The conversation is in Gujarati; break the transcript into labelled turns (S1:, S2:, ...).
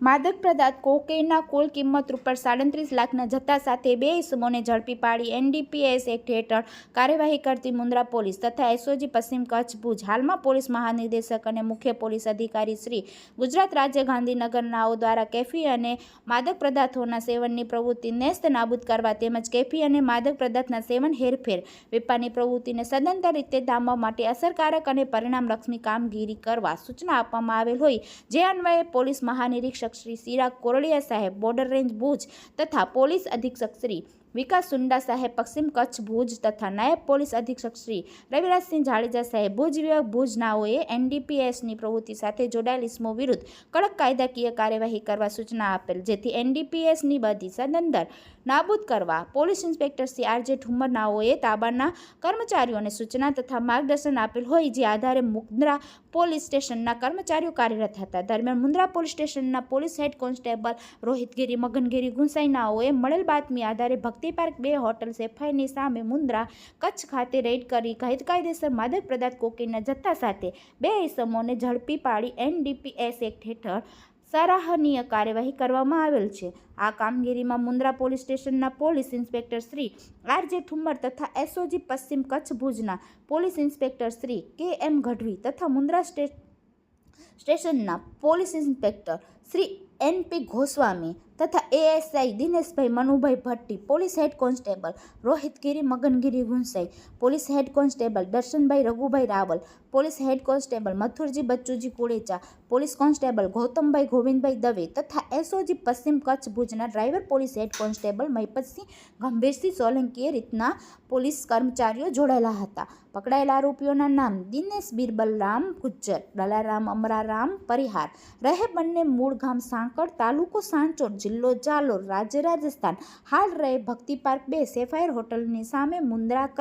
S1: માદક પદાર્થ કોકેઈનના કુલ કિંમત રૂપિયા સાડત્રીસ લાખના જથ્થા સાથે બે ઇસમોને ઝડપી પાડી એનડીપીએસ એક્ટ હેઠળ કાર્યવાહી કરતી મુન્દ્રા પોલીસ તથા એસઓજી પશ્ચિમ કચ્છ ભુજ. હાલમાં પોલીસ મહાનિર્દેશક અને મુખ્ય પોલીસ અધિકારી શ્રી ગુજરાત રાજ્ય ગાંધીનગરનાઓ દ્વારા કેફી અને માદક પદાર્થોના સેવનની પ્રવૃત્તિ નેસ્ત નાબૂદ કરવા તેમજ કેફી અને માદક પદાર્થના સેવન હેરફેર વેપારની પ્રવૃત્તિને સદંતર રીતે ધામવા માટે અસરકારક અને પરિણામલક્ષી કામગીરી કરવા સૂચના આપવામાં આવેલ હોય, જે અન્વયે પોલીસ મહાનિરીક્ષક શ્રી સિરાગ કોરડિયા સાહેબ બોર્ડર રેન્જ ભુજ તથા પોલીસ અધિક્ષક શ્રી વિકાસ સુંડા સાહેબ પશ્ચિમ કચ્છ ભુજ તથા નાયબ પોલીસ અધિક્ષક શ્રી રવિરાજસિંહ જાડેજા સાહેબ ભુજ વિભાગ ભુજનાઓએ એનડીપીએસની પ્રવૃત્તિ સાથે જોડાયેલ ઇસમો વિરુદ્ધ કડક કાયદાકીય કાર્યવાહી કરવા સૂચના આપેલ, જેથી એનડીપીએસની બધી સદંતર નાબૂદ કરવા પોલીસ ઇન્સ્પેક્ટર શ્રી આરજે ઠુમરનાઓએ તાબાના કર્મચારીઓને સૂચના તથા માર્ગદર્શન આપેલ હોય જે આધારે મુન્દ્રા પોલીસ સ્ટેશનના કર્મચારીઓ કાર્યરત હતા. દરમિયાન મુન્દ્રા પોલીસ સ્ટેશનના police head constable Rohitgiri, Magangiri ગુંસાઈનાઓએ મળેલ બાતમી આધારે ભક્તિ પાર્ક બે હોટલ સેફાઈની સામે મુન્દ્રા કચ્છ ખાતે રેડ કરી ગેરકાયદેસર માદક પદાર્થ કોકીના જથ્થા સાથે બે ઇસમોને ઝડપી પાડી એનડીપીએસ એક્ટ હેઠળ સરાહનીય કાર્યવાહી કરવામાં આવેલ છે. આ કામગીરીમાં મુન્દ્રા પોલીસ સ્ટેશનના police inspector Shri R J તથા એસઓજી પશ્ચિમ કચ્છ ભુજના પોલીસ ઇન્સ્પેક્ટર શ્રી કે એમ ગઢવી તથા મુન્દ્રા સ્ટે, સ્ટેશનના police inspector Shri N P Goswami તથા ASI Dineshbhai Manubhai Bhatti, police head constable Rohitgiri Magangiri Gunsai, police head constable Darshanbhai Raghubhai Raval, police head constable Mathurji Bachchuji Kudecha, police constable Gautambhai Govindbhai Dave તથા એસઓજી પશ્ચિમ કચ્છ ભુજના driver, police head constable Mahipatsinh Gambhirsinh સોલંકીએ રીતના પોલીસ કર્મચારીઓ જોડાયેલા હતા. પકડાયેલા આરોપીઓના નામ દિનેશ બિરબલરામ ગુજ્જર દલારામ અમરારામ પરિહાર, રહે બંને મૂળ ગામ સાંકળ તાલુકો સાંચોર જિલ્લો જાલોર, રાજ્ય રાજસ્થાન. હાલ રહે ભક્તિ પાર્ક બે, સેફાયર હોટલની સામે મુન્દ્રા